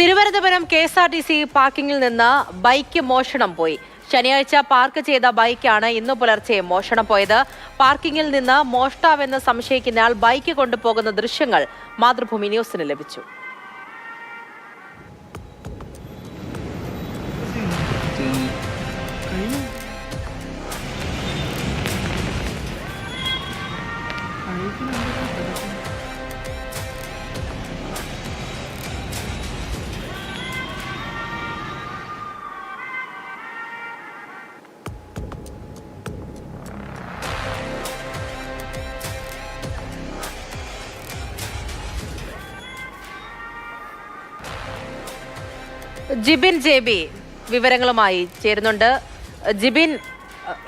Thiruvananthapuram K S R T C പാർക്കിംഗിൽ നിന്ന് bike മോഷണം പോയി. ശനിയാഴ്ച പാർക്ക് ചെയ്ത ബൈക്കാണ് ഇന്ന് പുലർച്ചെ മോഷണം പോയത്. പാർക്കിംഗിൽ നിന്ന് മോഷ്ടാവെന്ന് സംശയിക്കുന്നയാൾ ബൈക്ക് കൊണ്ടുപോകുന്ന ദൃശ്യങ്ങൾ മാതൃഭൂമി ന്യൂസിന് ലഭിച്ചു. ജിബിൻ ജെ ബി വിവരങ്ങളുമായി ചേരുന്നുണ്ട്. ജിബിൻ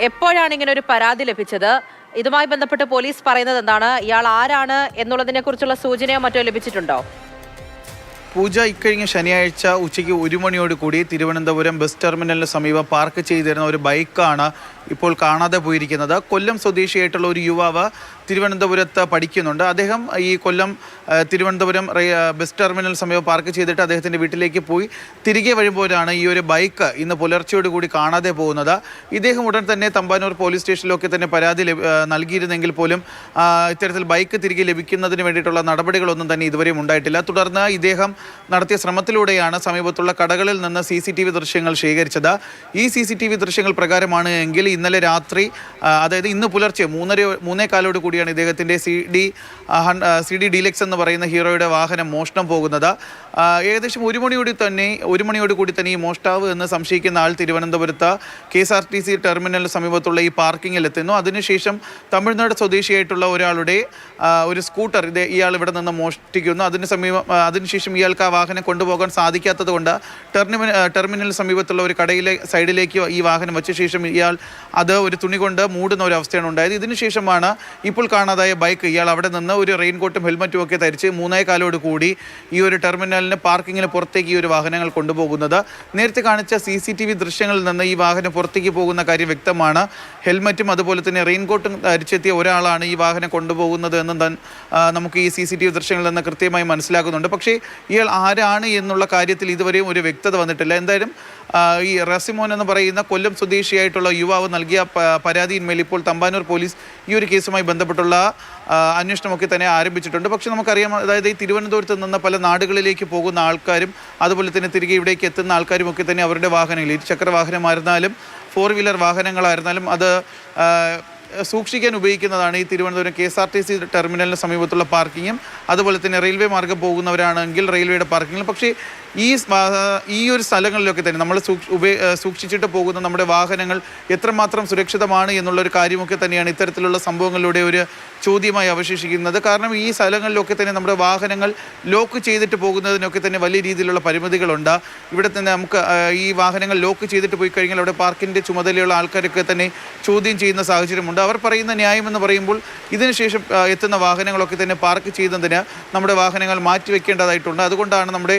എപ്പോഴാണ് ഇങ്ങനെ ഒരു പരാതി ലഭിച്ചത്? ഇതുമായി ബന്ധപ്പെട്ട് പോലീസ് പറയുന്നത് എന്താണ്? ഇയാൾ ആരാണ് എന്നുള്ളതിനെ കുറിച്ചുള്ള സൂചനയോ മറ്റോ ലഭിച്ചിട്ടുണ്ടോ? പൂജ ഇക്കഴിഞ്ഞ ശനിയാഴ്ച ഉച്ചയ്ക്ക് ഒരു മണിയോട് കൂടി തിരുവനന്തപുരം ബസ് ടെർമിനലിന് സമീപം പാർക്ക് ചെയ്തിരുന്ന ഒരു ബൈക്കാണ് ഇപ്പോൾ കാണാതെ പോയിരിക്കുന്നത്. കൊല്ലം സ്വദേശിയായിട്ടുള്ള ഒരു യുവാവ് തിരുവനന്തപുരത്ത് പഠിക്കുന്നുണ്ട്. അദ്ദേഹം ഈ കൊല്ലം തിരുവനന്തപുരം ബസ് ടെർമിനൽ സമീപം പാർക്ക് ചെയ്തിട്ട് അദ്ദേഹത്തിന്റെ വീട്ടിലേക്ക് പോയി. തിരികെ വരുമ്പോഴാണ് ഈ ഒരു ബൈക്ക് ഇന്ന് പുലർച്ചയോട് കൂടി കാണാതെ പോകുന്നത്. ഇദ്ദേഹം ഉടൻ തന്നെ തമ്പാനൂർ പോലീസ് സ്റ്റേഷനിലൊക്കെ തന്നെ പരാതി നൽകിയിരുന്നെങ്കിൽ പോലും ഇത്തരത്തിൽ ബൈക്ക് തിരികെ ലഭിക്കുന്നതിന് വേണ്ടിയിട്ടുള്ള നടപടികളൊന്നും തന്നെ ഇതുവരെയും ഉണ്ടായിട്ടില്ല. തുടർന്ന് ഇദ്ദേഹം നടത്തിയ ശ്രമത്തിലൂടെയാണ് സമീപത്തുള്ള കടകളിൽ നിന്ന് സി ദൃശ്യങ്ങൾ ശേഖരിച്ചത്. ഈ സി ദൃശ്യങ്ങൾ പ്രകാരമാണ് എങ്കിൽ ഇന്നലെ രാത്രി അതായത് ഇന്ന് പുലർച്ചെ മൂന്നര മൂന്നേ കാലോട് കൂടിയാണ് ഇദ്ദേഹത്തിന്റെ C D C D deluxe എന്ന് പറയുന്ന ഹീറോയുടെ വാഹനം മോഷണം പോകുന്നത്. ഏകദേശം ഒരു മണിയോടി തന്നെ ഒരു മണിയോട് കൂടി തന്നെ ഈ മോഷ്ടാവ് എന്ന് സംശയിക്കുന്ന ആൾ തിരുവനന്തപുരത്ത് K S R T C ടെർമിനലിന് സമീപത്തുള്ള ഈ പാർക്കിങ്ങിൽ എത്തുന്നു. അതിനുശേഷം തമിഴ്നാട് സ്വദേശിയായിട്ടുള്ള ഒരാളുടെ ഒരു സ്കൂട്ടർ ഇത് ഇയാൾ ഇവിടെ നിന്ന് മോഷ്ടിക്കുന്നു. അതിന് സമീപം അതിനുശേഷം ഇയാൾക്ക് ആ വാഹനം കൊണ്ടുപോകാൻ സാധിക്കാത്തത് കൊണ്ട് ടെർമിനൽ ടെർമിനലിന് സമീപത്തുള്ള ഒരു കടയിലെ സൈഡിലേക്ക് ഈ വാഹനം വച്ച ശേഷം ഇയാൾ അത് ഒരു തുണി കൊണ്ട് മൂടുന്ന ഒരു അവസ്ഥയാണ് ഉണ്ടായത്. ഇതിനുശേഷമാണ് ഇപ്പോൾ കാണാതായ ബൈക്ക്. ഇയാൾ അവിടെ നിന്ന് ഒരു റെയിൻകോട്ടും ഹെൽമറ്റും ഒക്കെ ധരിച്ച് മൂന്നേ കാലോട് കൂടി ഈ ഒരു ടെർമിനലിന് പാർക്കിങ്ങിന് പുറത്തേക്ക് ഈ ഒരു വാഹനങ്ങൾ കൊണ്ടുപോകുന്നത്. നേരത്തെ കാണിച്ച സി ദൃശ്യങ്ങളിൽ നിന്ന് ഈ വാഹനം പുറത്തേക്ക് പോകുന്ന കാര്യം വ്യക്തമാണ്. ഹെൽമറ്റും അതുപോലെ തന്നെ റെയിൻകോട്ടും ധരിച്ചെത്തിയ ഒരാളാണ് ഈ വാഹനം കൊണ്ടുപോകുന്നത് എന്നും നമുക്ക് ഈ സി സി ടി വി ദൃശ്യങ്ങളിൽ നിന്ന് കൃത്യമായി മനസ്സിലാക്കുന്നുണ്ട് പക്ഷേ ഇയാൾ ആരാണ് എന്നുള്ള കാര്യത്തിൽ ഇതുവരെയും ഒരു വ്യക്തത വന്നിട്ടില്ല. എന്തായാലും ഈ റസിമോൻ എന്ന് പറയുന്ന കൊല്ലം സ്വദേശിയായിട്ടുള്ള യുവാവ് നൽകിയ പരാതിയിന്മേൽ ഇപ്പോൾ തമ്പാനൂർ പോലീസ് ഈ ഒരു കേസുമായി ബന്ധപ്പെട്ടുള്ള അന്വേഷണമൊക്കെ തന്നെ ആരംഭിച്ചിട്ടുണ്ട്. പക്ഷെ നമുക്കറിയാം അതായത് ഈ തിരുവനന്തപുരത്ത് നിന്ന് പല നാടുകളിലേക്ക് പോകുന്ന ആൾക്കാരും അതുപോലെ തന്നെ തിരികെ ഇവിടേക്ക് എത്തുന്ന ആൾക്കാരും ഒക്കെ തന്നെ അവരുടെ വാഹനങ്ങൾ ഇരുചക്ര വാഹനമായിരുന്നാലും ഫോർ വീലർ വാഹനങ്ങളായിരുന്നാലും അത് സൂക്ഷിക്കാൻ ഉപയോഗിക്കുന്നതാണ് ഈ Thiruvananthapuram K S R T C ടെർമിനലിന് സമീപത്തുള്ള പാർക്കിങ്ങും. അതുപോലെ തന്നെ റെയിൽവേ മാർഗം പോകുന്നവരാണെങ്കിൽ റെയിൽവേയുടെ പാർക്കിങ്ങും. പക്ഷേ ഈ ഈ ഒരു സ്ഥലങ്ങളിലൊക്കെ തന്നെ നമ്മൾ സൂക്ഷിച്ചിട്ട് പോകുന്ന നമ്മുടെ വാഹനങ്ങൾ എത്രമാത്രം സുരക്ഷിതമാണ് എന്നുള്ളൊരു കാര്യമൊക്കെ തന്നെയാണ് ഇത്തരത്തിലുള്ള സംഭവങ്ങളിലൂടെ ഒരു ചോദ്യമായി അവശേഷിക്കുന്നത്. കാരണം ഈ സ്ഥലങ്ങളിലൊക്കെ തന്നെ നമ്മുടെ വാഹനങ്ങൾ ലോക്ക് ചെയ്തിട്ട് പോകുന്നതിനൊക്കെ തന്നെ വലിയ രീതിയിലുള്ള പരിമിതികളുണ്ട്. ഇവിടെ തന്നെ നമുക്ക് ഈ വാഹനങ്ങൾ ലോക്ക് ചെയ്തിട്ട് പോയി കഴിഞ്ഞാൽ അവിടെ പാർക്കിന്റെ ചുമതലയുള്ള ആൾക്കാരൊക്കെ തന്നെ ചോദ്യം ചെയ്യുന്ന സാഹചര്യമുണ്ട്. അവർ പറയുന്ന ന്യായം എന്ന് പറയുമ്പോൾ ഇതിനുശേഷം എത്തുന്ന വാഹനങ്ങളൊക്കെ തന്നെ പാർക്ക് ചെയ്യുന്നതിന് നമ്മുടെ വാഹനങ്ങൾ മാറ്റിവെക്കേണ്ടതായിട്ടുണ്ട്. അതുകൊണ്ടാണ് നമ്മുടെ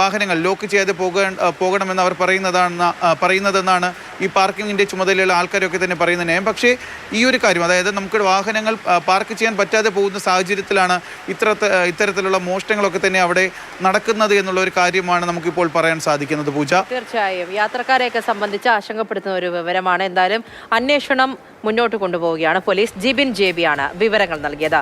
വാഹനങ്ങൾ ലോക്ക് ചെയ്യാതെ പോക പോകണമെന്ന് അവർ പറയുന്നതാണ് പറയുന്നതെന്നാണ് ഈ പാർക്കിങ്ങിന്റെ ചുമതലയുള്ള ആൾക്കാരൊക്കെ തന്നെ പറയുന്ന ന്യായം പക്ഷേ ഈ ഒരു കാര്യം അതായത് നമുക്ക് വാഹനങ്ങൾ പാർക്ക് ചെയ്യാൻ പറ്റാതെ പോകുന്ന സാഹചര്യത്തിലാണ് ഇത്ര ഇത്തരത്തിലുള്ള മോഷണങ്ങളൊക്കെ തന്നെ അവിടെ നടക്കുന്നത് എന്നുള്ള ഒരു കാര്യമാണ് നമുക്കിപ്പോൾ പറയാൻ സാധിക്കുന്നത് പൂജ. തീർച്ചയായും. യാത്രക്കാരെയൊക്കെ സംബന്ധിച്ച് ആശങ്കപ്പെടുത്തുന്ന ഒരു വിവരമാണ്. എന്തായാലും അന്വേഷണം മുന്നോട്ട് കൊണ്ടുപോവുകയാണ്. പോലീസ് ജിബിൻ ജെബിയാണ് വിവരങ്ങൾ നൽകിയത്.